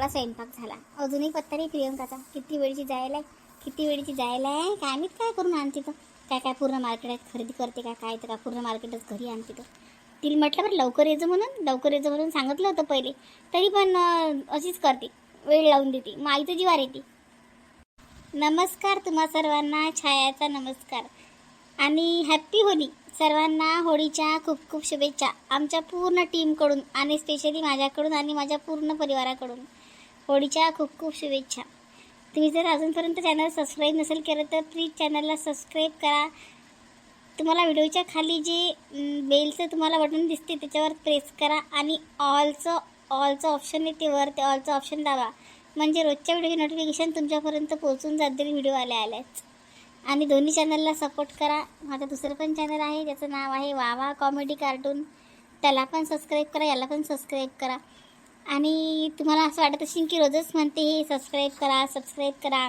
सगळा स्वयंपाक झाला. अजूनही पत्ता नाही प्रियंकाचा. किती वेळची जायला आहे किती वेळची जायला आहे काय माहीत काय करून आणते तर काय काय पूर्ण मार्केटात खरेदी करते का काय तर का पूर्ण मार्केटच घरी आणते तर तिला म्हटलं बरं लवकर यायचं म्हणून. लवकर यायचं म्हणून सांगितलं होतं पहिले. तरी पण अशीच करते. वेळ लावून देते. मग आईचं जीवार येते. नमस्कार तुम्हा सर्वांना. छायाचा नमस्कार. आणि हॅप्पी होली. सर्वांना होळीच्या खूप खूप शुभेच्छा. आमच्या पूर्ण टीमकडून आणि स्पेशली माझ्याकडून आणि माझ्या पूर्ण परिवाराकडून. होळीच्या खूप खूप शुभेच्छा. तुम्ही जर अजूनपर्यंत चॅनल सबस्क्राईब नसेल केलं तर प्लीज चॅनलला सबस्क्राईब करा. तुम्हाला व्हिडिओच्या खाली जे बेलचं तुम्हाला बटन दिसते त्याच्यावर प्रेस करा आणि ऑलचं ऑलचं ऑप्शन येते वर ते ऑलचं ऑप्शन दाबा. म्हणजे रोजच्या व्हिडिओची नोटिफिकेशन तुमच्यापर्यंत पोहोचून जातील व्हिडिओ आल्या आल्याच. आणि दोन्ही चॅनलला सपोर्ट करा. माझं दुसरं पण चॅनल आहे त्याचं नाव आहे वावा कॉमेडी कार्टून त्याला पण सबस्क्राईब करा याला पण सबस्क्राईब करा. आणि तुम्हाला असं वाटत असेल की रोजच म्हणते हे सबस्क्राईब करा सबस्क्राईब करा.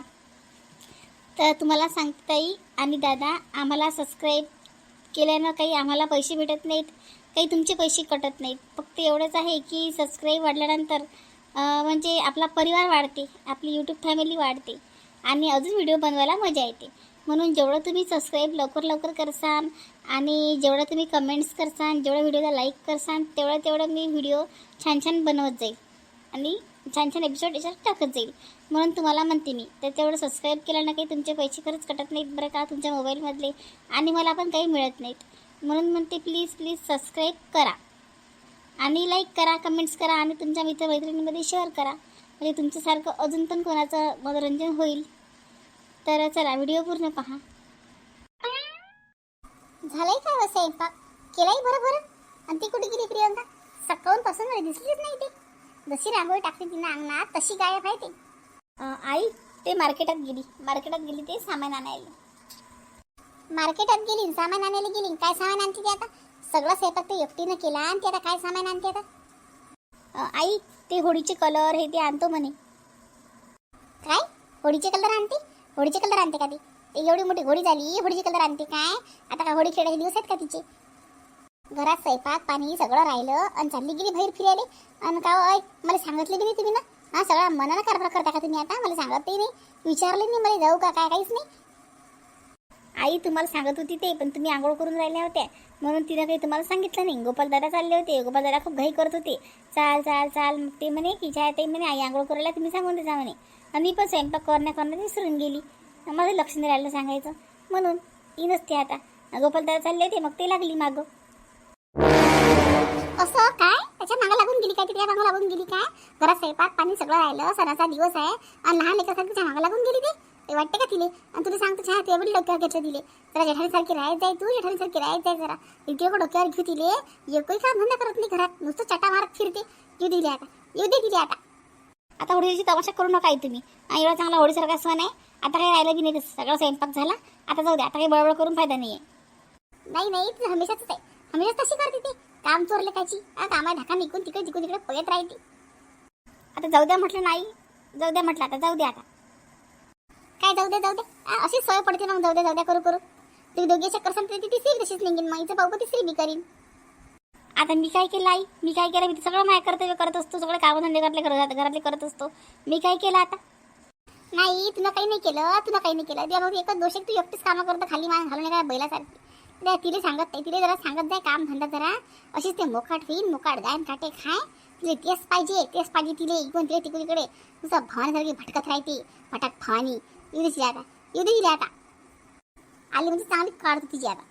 तर तुम्हाला सांगताई ताई आणि दादा आम्हाला सबस्क्राईब केल्यानं काही आम्हाला पैसे भेटत नाहीत काही तुमचे पैसे कटत नाहीत. फक्त एवढंच आहे की सबस्क्राईब वाढल्यानंतर म्हणजे आपला परिवार वाढते आपली यूट्यूब फॅमिली वाढते आणि अजून व्हिडिओ बनवायला मजा येते. म्हणून जेवढं तुम्ही सबस्क्राईब लवकर लवकर करसान आणि जेवढं तुम्ही कमेंट्स करसाल जेवढं व्हिडिओला लाईक करसान तेवढं तेवढं मी व्हिडिओ छान छान बनवत जाईल. आणि छान छान एपिसोड याच्यात टाकत जाईल. म्हणून तुम्हाला म्हणते मी तर तेवढं सबस्क्राईब केलं ना काही तुमचे पैसे खरंच कटत नाहीत बरं का तुमच्या मोबाईलमधले आणि मला पण काही मिळत नाहीत. म्हणून म्हणते प्लीज प्लीज सबस्क्राईब करा. आणि लाईक करा कमेंट्स करा आणि तुमच्या मित्रमैत्रिणींमध्ये शेअर करा. म्हणजे तुमच्यासारखं अजून पण कोणाचं मनोरंजन होईल. तर चला व्हिडिओ पूर्ण पहा. झालंय काय हो स्वयंपाक? केलाय बरं बरं? आणि ती कुठे गेली प्रियंका? सकाळून पासून मला दिसलीच नाही ते. जशी रांगोळी टाकते तिनं अंगणात तशी गायब आहे ते. आई ते मार्केटात गेली. मार्केटात गेली ते सामान आणायला. मार्केटात गेली सामान आणायला गेली. काय सामान आणते ते आता? सगळा स्वयंपाक ते एकटीनं केला आणि ते आता काय सामान आणते आता? आई ते होळीचे कलर हे ते आणतो म्हणे. काय? होळीचे कलर आणते? होळीचे कलर आणते का ती? ते एवढी मोठी होळी झाली होळीचे कलर आणते काय? आता का होळी खेळायचे दिवस आहेत का तिचे? घरात स्वयंपाक पाणी सगळं राहिलं आणि चालली गेली बाहेर फिरायला. आणि का अय मला सांगितलं की नाही तुम्ही ना? हा सगळा मनानं कारभार करता का तुम्ही आता? मला सांगत नाही. विचारले नाही मला जाऊ का? काय काहीच नाही. आई तुम्हाला सांगत होती ते पण तुम्ही आंघोळ करून राहिल्या होत्या. म्हणून तिनं काही तुम्हाला सांगितलं नाही. गोपालदादा चालले होते. गोपालदादा खूप घाई करत होते. चाल चाल चाल. मग ते म्हणे की छाया ताई म्हणे आई आंघोळ करायला तुम्ही सांगून देजा म्हणे. आणि मी पण स्वयंपाक करण्या करण्यात विसरून गेली. माझं लक्ष नाही राहिलं सांगायचं. म्हणून ती नसते आता. गोपालदादा चालले होते मग ते लागली मागं. असं काय? त्याच्या मागं लागून गेली काय? तिकडे मागं लागून गेली काय? घरात स्वयंपाक पाणी सगळं राहिलं. सणाचा दिवस आहे. आणि लहान लेकरासारखी तिच्या मागं लागून गेली ते? ते वाटते का तिले? आणि तुला सांगतो छान ते एवढी डोक्यावर घेतलं तिले. जरा जेठाणीसारखी राहत जाय तू जेठाणीसारखी राहत जाय जरा. इतके डोक्यावर घेऊ तिले. एकही काम धंदा करत नाही घरात. नुसतं चटा मारत फिरते. येऊ दिली आता. येऊ दे दिली आता. आता होळीची तमाशा करू नका तुम्ही. हा, एवढा चांगला होळीसारखा सण आहे. आता काही राहिलं की नाही सगळं स्वयंपाक झाला. आता जाऊ दे. आता काही बळबळ करून फायदा नाही आहे नाही नाही ती हमेशाच आहे. हमेशाच तशी करते ती. काम चोरले काची हा कामा ढाका निघून तिकडे तिकडे तिकडे पळत राहते. आता जाऊ द्या म्हटलं नाही. जाऊ द्या म्हटलं आता जाऊ द्या आता. काय जाऊ दे जाऊ दे. अशी अशीच सवय पडते मग जाऊ दे जाऊ दे करू करू. तुम्ही दोघे चक्कर सांगते ती तिसरी तशीच निघेन मग हिचं पाहू तिसरी बी करीन. आता मी काय केलं आई? मी काय केलं? मी सगळं माझ्या कर्तव्य करत असतो. सगळं कामधंदे घरातले करत घरातले करत असतो. मी काय केलं आता? नाही तुला काही नाही केलं. तुला काही नाही केलं. द्या भाऊ एकच दोष तू एकटीच कामं करतो खाली मान घालून काय बैलासारखी. द्या तिला सांगत नाही. तिला जरा सांगत जाय काम धंदा जरा. अशीच ते मोकाट होईल मोकाट गायन काटे खाय. तिला तेच पाहिजे तेच पाहिजे तिले. इकडून तिकडे तिकडे. तिकडे नुसतं भवानीसारखी भटकत राहते. भटक भवानी येऊ आता. येऊ दे आता. आली म्हणजे चांगली काढतो तिची आता.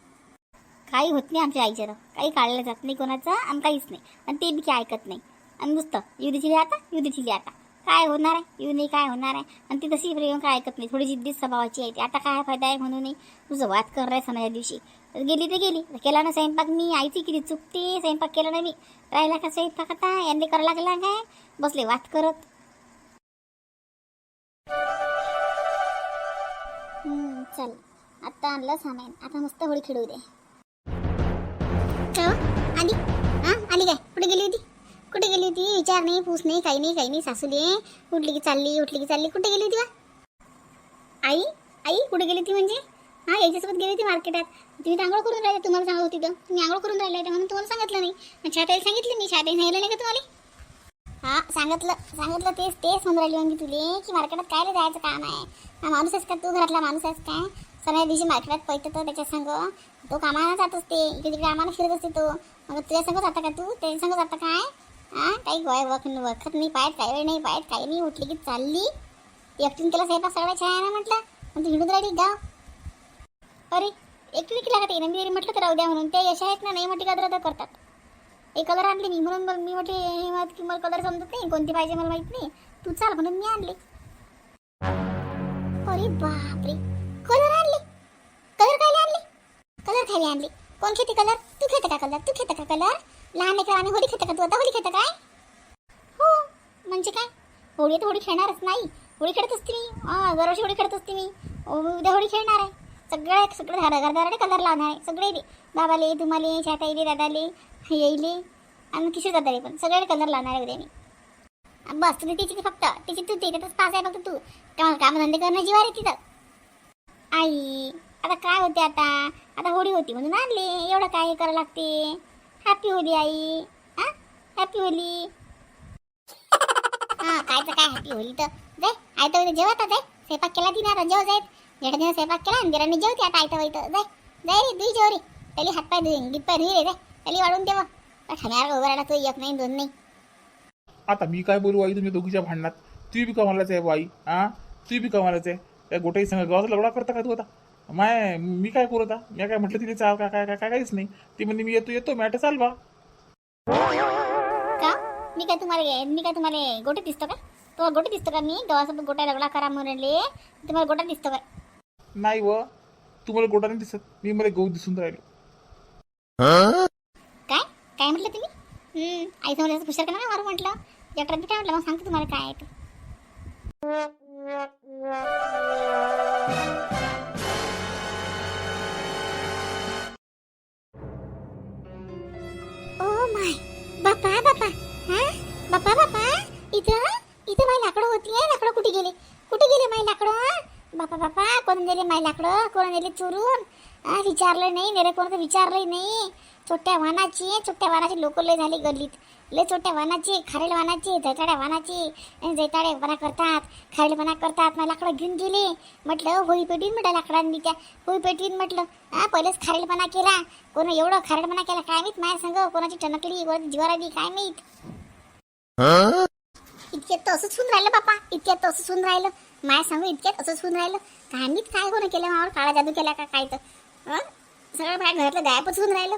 काही होत नाही आमच्या आईच्या काही काढलं जात नाही कोणाचं आणि काहीच नाही. आणि ते बी काही ऐकत नाही. आणि नुसतं युधीची आता युधीची आता. काय होणार आहे? येऊ नाही काय होणार आहे? आणि ती तशी प्रेम काय ऐकत नाही. थोडी जिद्दीच स्वभावाची आहे ती. आता काय फायदा आहे म्हणून नाही. तुझं वाद कर आहे सणाच्या दिवशी. तर गेली तर गेली. केला ना स्वयंपाक मी. आईची किती चुकते. स्वयंपाक केला ना मी. राहिला का स्वयंपाक आता? यांनी करायला लागला काय? बसले वाद करत. चल आता आणलं सामान आता मस्त होळी खेळू दे. आली. हा आली काय? कुठे गेली होती? कुठे गेली होती? विचार नाही पूस नाही काही नाही काही नाही सासूले उठली की चालली उठली की चालली. कुठे गेली होती बा? आई आई कुठे गेली होती म्हणजे? हा याच्यासोबत गेली होती मार्केटात. तुम्ही आंघोळ करून राहिले तुम्हाला सांगत होती तर. तुम्ही आंघोळ करून राहिले म्हणून तुम्हाला सांगितलं नाही. मग छाताईला सांगितलं मी. छाताई सांगितलं नाही का तुम्हाला? हा सांगितलं सांगितलं तेच तेच म्हणून राहिली म्हणजे तुले की मार्केटात काय जायचं काम आहे? हा माणूस आहेस का तू घरातला माणूस आहेस काय? सगळ्या दिवशी मार्केटात पैसे तर त्याच्या संग. तो कामाला जात असते इकडे तिकडे आम्हाला फिरत असते तो. मग तुझ्या संग जाता का तू? त्याच्या संग जाता काय? हा काही गोय वख वखत नाही पाहत काही वेळ नाही पाहत काही नाही उठली की चालली. एकटीन केला सगळं सगळ्या आहे ना म्हटलं? पण तू हिंडून राहिली गाव. अरे एकटी केला का ते? नंदी म्हटलं तर राहू द्या म्हणून. ते यश आहेत ना नाही म्हटली का करतात? एक कलर आणले मी. म्हणून मग मी म्हटले हे की मला कलर समजत नाही. कोणती पाहिजे मला माहीत नाही. तू चाल म्हणून मी आणले. अरे बापरे! कलर आणले? कलर खायला आणले? कलर खायला आणले. कोण खेते कलर तू खेते का कलर तू खेते का कलर लहान लेकर आणि होळी खेते का तू? आता होळी खेते काय? हो. म्हणजे काय? होळी तर होळी खेळणारच नाही. होळी खेळत असते मी. दरवर्षी होळी खेळत असते मी. उद्या होळी खेळणार आहे. सगळे सगळे झाडं घरदाराडे कलर लावणार. आहे सगळे दे बाबाले तुम्हाले छाताईले दादाले येईले आणि किशोर दादाले पण. सगळे कलर लावणार आहे उद्या मी बस तुम्ही तिची फक्त. तिची तू त्याच्यातच पास आहे फक्त तू. काम कामधंदे करणं जीवार आहे तिथं. आई आता काय होते आता? आता होळी होती म्हणून आणली. एवढं काय हे करावं लागते? हॅपी होली आई. हा हॅपी होली. हा काय तर काय हॅपी होली तर. जाय आई तर जेवत जाय. स्वयंपाक केला तिने आता जेव जायत जेठाने स्वयंपाक केला आणि दिराने जेवते आता आयतं वाईतं जाय जाय रे दुई जेव रे त्याली हातपाय धुईन गितपाय धुई रे जाय त्याली वाढून ठेवा ठाण्यावर उभं तो एक नाही दोन नाही आता मी काय बोलू आई तुम्ही दोघीच्या भांडणात तू बी कमालाच आहे बाई हा तू बी कमालाच आहे त्या गोटाई संग गावाचा लवडा करता का तू आता माय मी काय करू आता मी काय म्हटलं तिथे चाल का काय काय काय काहीच नाही ती म्हणते मी येतो येतो मॅट चाल बा का मी काय तुम्हाला मी काय तुम्हाला गोटे दिसतो का तुम्हाला गोटे दिसतो का मी गोटा लगडा करा म्हणले तुम्हाला गोटा दिसतो काय नाही व तुम्हाला गोटा नाही दिसत. मी मला गहू दिसून राहिलो. काय? काय म्हटलं तुम्ही? हम्म आई समोर पुष्कर का मारू म्हटलं? जत्रात काय म्हटलं? मग सांगतो तुम्हाला काय आहे ते. ओ माय बापा बापा. हा? बापा बापा. इथं इथं माय लाकडं होती आहे लाकडं कुठे गेले? कुठे गेले माय लाकडं? बापा बापा कोण दिले माय लाकडं कोण दिले चोरून विचारलं नाही नेरे कोण विचारलंही नाही. छोट्या वाहनाची छोट्या वाहनाची लोक लय झाली गल्लीत. लय छोट्या वाहनाची खारेल वाहनाची जैताड्या वाहनाची जैताडेपणा करतात खारेलपणा करतात. मला लाकडं घेऊन गेले. म्हटलं होई पेटीन म्हटलं लाकडांनी त्या. होई पेटीन म्हटलं. हा पहिलेच खारेलपणा केला. कोण एवढं खारेलपणा केला काय माहीत? माझ्या संग कोणाची टणकली कोणाची जीवार आली काय माहीत? इतक्यात तर असंच होऊन राहिलं बापा. इतक्यात तर असंच होऊन राहिलं. माय सांगू इतक्यात असंच होऊन राहिलं. काय काय कोण केलं मावर काळा जादू केला का काय तर? सगळं बाहेर घरातलं गायबच होऊन राहिलं.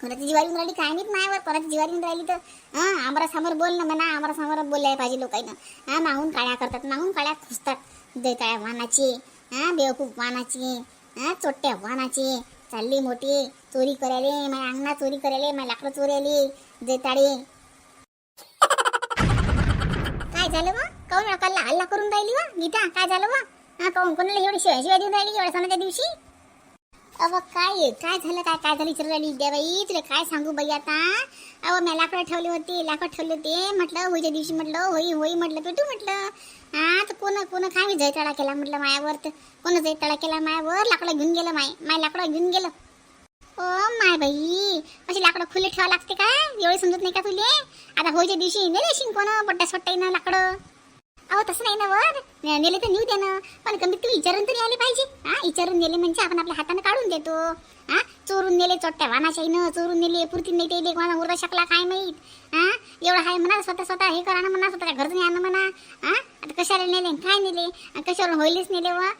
कोणाची जिवारी येऊन राहिली काय मायावर. कोणाची जिवारी राहिली तर हां आमरा समोर बोल ना म्हणा आमरा समोर बोलायला पाहिजे लोकांना. हां मागून काळ्या करतात मागून काळ्या खुसतात. दैताळ्या वाहनाची हां बेवकूफ वाहनाची हां चोट्ट्या वाहनाची. चालली मोठी चोरी करायले माझ्या अंगणा चोरी करायले माझ्या लाकडं चोरी आली दैताळे काय झालं मग? काऊन अकालला हल्ला करून राहिली वा? गीता काय झालं वा? हा काऊन कोणाला एवढी शिवाय शिवाय देऊन राहिली एवढ्या सणाच्या दिवशी? अव काय काय झालं? काय काय झालं? विचारू राहिली. विद्याबाई तुला काय सांगू बाई आता? अहो मी लाकडं ठेवले होते लाकड ठेवले होते. म्हटलं होईच्या दिवशी म्हटलं होई होई म्हटलं पेटू म्हटलं. हा तर कोण कोण काय मी जैतळा केला म्हटलं मायावर? तर कोण जैतळा केला मायावर? लाकडं घेऊन गेलं माय माय लाकडं घेऊन गेलं. ओ माय बाई अशी लाकडं खुले ठेवा लागते काय? एवढे समजत नाही का तुले? आता होईच्या दिवशी नेले शिंग कोण? पट्ट्या सोट्टाईनं लाकडं? अहो तसं नाही ना वर नेले तर नेऊ दे ना पण कमीत कमी विचारून तरी आले पाहिजे. हा विचारून नेले म्हणजे आपण आपल्या हाताने काढून देतो. हा चोरून नेले चोट्ट्या वानाशाईनं चोरून नेले पुरती नाही ते कोणा उरदा शकला काय माहीत? हा एवढं हाय म्हणा स्वतः स्वतः हे करा ना म्हणा स्वतःच्या घरचं आणा म्हणा. हा आता कशाला नेले काय नेले? कशावर होईलेच नेले व?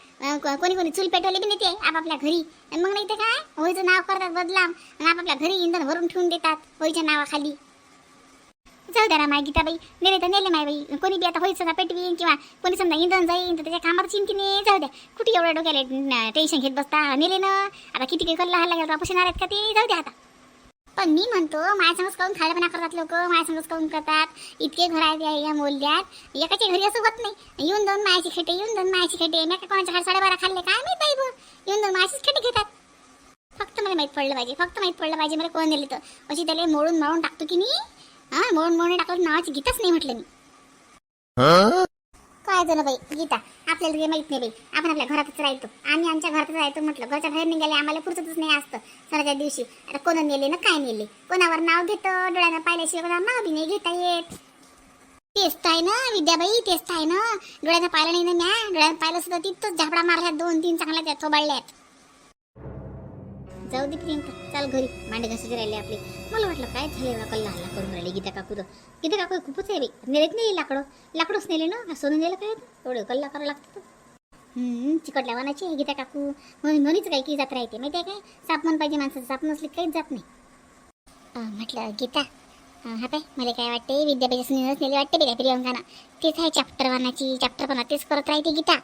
कोणी कोणी चूल पेटवले बी नेते आपापल्या घरी. आणि मग नाही ते काय? होईचं नाव करतात बदलाम. आपापल्या घरी इंधन भरून ठेवून देतात. होईच्या नावाखाली. जाऊ द्या ना माय गीताबाई नेले तर नेले माय बाई. कोणी बी आता होईल समजा पेटवीन किंवा कोणी समजा इंधन जाईन तर त्याच्या कामात चिंतीने जाऊ द्या. कुठे एवढ्या डोक्याला टेन्शन घेत बसता? नेले ना. आता किती काही कल्ला हल्ला गेला वापस आहेत का ते? जाऊ द्या आता. पण मी म्हणतो माझ्यासमोर काऊन खायलापणा करतात लोक? माझ्यासमोर काऊन करतात? इतके घर आहेत या- या एकाच्या घरी असं होत नाही. येऊन दोन मायाची खेटे येऊन दोन मायाची खेटे. मी का कोणाच्या साडेबारा खाल्ले काय माहीत बाई येऊन दोन मायाचीच खेटे घेतात. फक्त मला माहीत पडलं पाहिजे. फक्त माहीत पडलं पाहिजे. मला कोण दिलं तर? अशी त्याला मोडून मारून टाकतो की मी? हा मोडून मोडून टाकलं नावाची गीताच नाही म्हटलं मी. काय झालं बाई? गीता आपल्याला काही माहीत नाही बाई. आपण आपल्या घरातच राहतो. आम्ही आमच्या घरातच राहतो म्हटलं. घरच्या बाहेर निघाले आम्हाला पुरतच नाही असतं. सणाच्या दिवशी. आता कोण नेले ना काय नेले? कोणावर नाव घेतं? डोळ्यानं पाहिल्याशिवाय कोणावर नाव बी नाही घेता येत. तेच तर आहे ना विद्याबाई तेच तर आहे ना. डोळ्यानं पाहिलं नाही ना म्या. डोळ्यानं पाहिलं सुद्धा तिथंच झापडा मारल्या दोन तीन चांगल्या त्या थोबाडल्यात. जाऊ दे प्रियंका चाल घरी. मांडे घासाचे राहिले आपले. मला वाटलं काय झालं एवढा कल्ला हल्ला करून राहिले गीता काकू तर गीता काकू खूपच आहे बाई. नेलेत नाही लाकडं? लाकडंच नेले ना? सोनं नेलं काय एवढं कल्ला करावं लागतं हम्म, चिकट लावानाची आहे गीता काकू. म्हणून म्हणूनच काय की जात राहते. माहिती आहे काय? साप म्हण पाहिजे माणसाचं. साप नसले काहीच जात नाही. म्हटलं गीता हा काय मला काय वाटते विद्यापीठाचं सुनीलच नेले वाटते बेटा प्रियंकाना? तेच आहे चॅप्टर वानाची चॅप्टर पण तेच करत राहते गीता.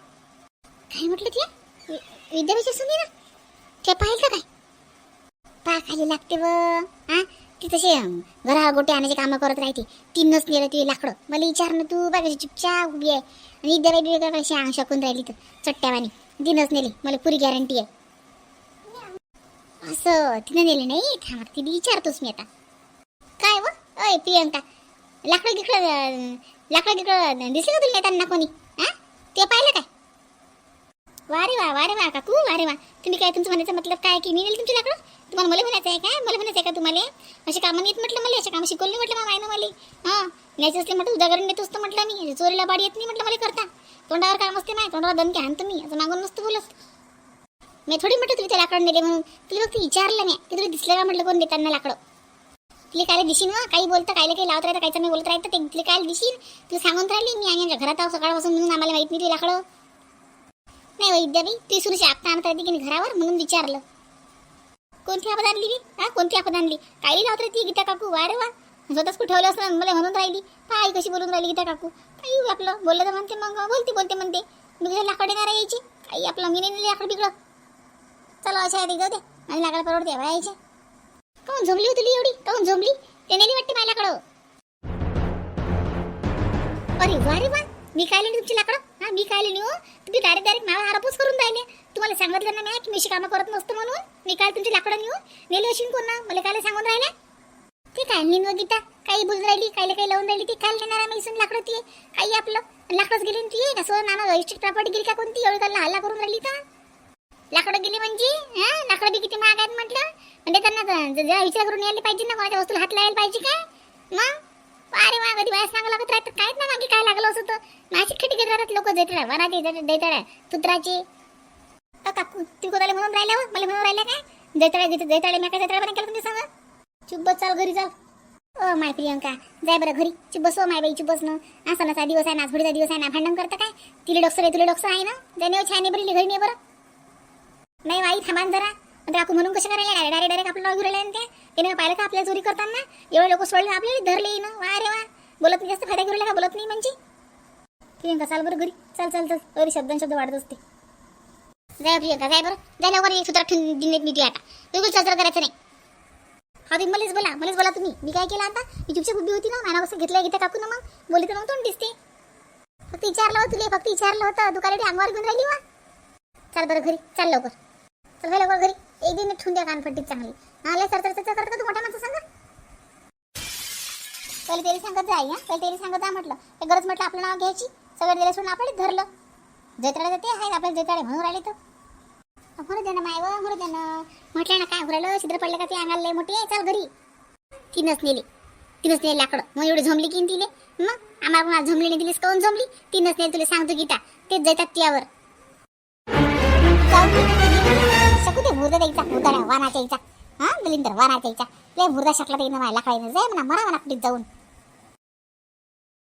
काय म्हटलं ते विद्यापीठाचं सुनी ना ते पाहिलं का काय? पा खाली लागते व. हा ती तशी घरा गोटे आणायचे कामं करत राहते. तीनच नेलं ते लाकडं. मला विचार ना तू बाकी चुपचाप उभी आहे. आणि विद्याबाई कशी अंग शकून राहिली तर चट्ट्यावानी. तीनच नेली. मला पुरी गॅरंटी आहे. असं तिनं नेले नाही. थांब तिने विचारतोच मी आता. काय व? अय प्रियंका. लाकडं गिकडं लाकडं गिकडं दिसलं का तुला येताना कोणी? हा ते पाहिलं काय वारे वा वारे वा काकू वारे वा. तुम्ही काय तुमचं म्हणायचं मतलब काय की मी नेली तुमची लाकडं तुम्हाला मला म्हणायचं आहे काय? मला म्हणायचं आहे का तुम्हाला? असे कामं येत म्हटलं मला अशा कामं शिकवली म्हटलं मग ना मला. हां न्यायचं असले म्हटलं उदाहरण देत असतं म्हटलं मी. चोरीला बाडी येत नाही म्हटलं मला करता. तोंडावर काम असते नाही तोंडावर दणके आणतो मी. असं मागून नसतं बोलत. मी थोडी म्हटलं तुम्ही त्या लाकडं नेले म्हणून. तुला फक्त विचारलं नाही की तुला दिसलं का म्हटलं कोण देताना लाकडं? तुला काय दिशीन वा काही बोलतं कायला काही लावत राहतं कायचं मी बोलत राहतं. ते तुला काय दिशीन? तुला सांगून राहिली मी आणि घरात आहो सकाळपासून म्हणून आम्हाला माहीत नाही तुला लाकडं. नाही वैद्याबाई ती सुरुची आपता आणता येते की नाही घरावर? म्हणून विचारलं. कोणती आपत आणली ती हा कोणती आपत आणली? काही लावत ती गीता काकू वा रे वा. स्वतःच कुठे ठेवलं असं मला म्हणून राहिली. पाय कशी बोलून राहिली गीता काकू. काही आपलं बोललं तर म्हणते मग बोलते बोलते म्हणते. मी लाकडे लाकड येणार यायची काही आपलं मी नाही लाकड बिकडं चला अशा आहे जाऊ दे. आणि लाकडं परवडते बा यायचे. काऊन झोंबली होती एवढी? काऊन झोंबली ते नेली वाटते माझ्याकडं. अरे वा रे वा. मी काय लेली तुमची लाकडं? हा मी काय लेली हो? तुम्ही डायरेक्ट डायरेक्ट मला हारापूस करून राहिले. तुम्हाला सांगितलं ना नाही की मी अशी कामं करत नसतो म्हणून. मी काय तुमची लाकडं नेऊ नेली अशी कोण ना? मला काय सांगून राहिले? ते काय नेन गीता? काही बोलून राहिली काही काही लावून राहिली ती काय नेणार मी इसून लाकडं ती? काही आपलं लाकडंच गेली ती? का सोनं नाना रजिस्टर प्रॉपर्टी गेली का कोणती? एवढं त्यांना हल्ला करून राहिली तर? लाकडं गेली म्हणजे? हा लाकडं बी किती महाग आहेत म्हटलं? म्हणजे त्यांना जरा विचार करून यायला पाहिजे ना कोणाच्या वस्तूला हात लावायला पाहिजे काय? मग? अरे वा कधी बाहेर सांगा लागत राहतं काहीच ना मागे काय लागलं असं तर. नाशिक खिटी घेत राहतात लोक जैतडा वराती दैतडा तुत्राचे अ, काकू तू कोणाला म्हणून राहिल्या हो? मला म्हणून राहिल्या काय? जैताळे घेते जैताळे मी काय जैताळे पण केलं तुम्ही सांगा? चुप बस चाल घरी चाल. ओ माय प्रियंका जाय बरं घरी. चुप बस ओ माय बाई चुप बस ना. हा सणाचा दिवस आहे नाचफोडीचा दिवस आहे ना भांडण करतं काय? तिला डॉक्टर आहे तुला डॉक्टर आहे ना? जाणे छान बरं घरी नाही बरं. नाही बाई थांबा जरा. आणि आपण म्हणून कशा करायला डायरेक्ट डायरेक्ट आपलं नाव घेऊन राहिले ना त्याने पाहिलं का आपल्या चोरी करताना. एवढे लोक सोडले आपल्याला धरले ना वा रे वा. बोलत नाही जास्त फायदा घेऊन का? बोलत नाही म्हणजे? प्रियंका चाल बरं घरी. चाल चाल चाल. अरे शब्दां शब्द वाढत असते. जाय प्रियंका जाय बरं. जाय लवकर एक सूत्रात ठेवून दिले मी ती आता. बिलकुल चर्चा करायचं नाही. हा तुम्ही मलाच बोला मलाच बोला तुम्ही. मी काय केलं आता? मी चुपचाप उभी होती ना नाना कसं घेतलं घेता टाकू ना मग. बोलली तर मग तोंड दिसते. फक्त विचारलं होतं तुला फक्त विचारलं होतं. दुकानात अंगवार घेऊन राहिली वा. चाल बरं घरी चाल लवकर. चल लवकर घरी. एक दिन ठेवून द्या कानपट्टीत चांगली नाले सर तर त्याचा का तू मोठ्या माणसं सांगा पहिले तेरी सांगत जाय हा. पहिले तेरी सांगत जा म्हटलं. एक गरज म्हटलं आपलं नाव घ्यायची. सगळं दिलं सोडून आपल्याला धरलं. जैत्राला ते आहे आपल्याला जैत्राळे म्हणून राहिले तर. म्हणू दे ना माय व म्हणू दे ना म्हटलं ना काय राहिलं छिद्र पडलं का ते अंगाला मोठी? आहे चाल घरी. तीनच नेली. तीनच नेली लाकडं. मग एवढी झोमली की तिले. मग आम्हाला कोणाला झोमली नाही दिलीस? काऊन झोमली तीनच नेली तुला. सांगतो गीता. तेच जातात त्यावर शकू ते मुर्दा द्यायचा मुर्दा वानाच्या यायचा. हा दलिंदर वानाच्या यायचा. लय मुर्दा शकला ते माझ्या लाकडाईनं जाय म्हणा मरा म्हणा जाऊन.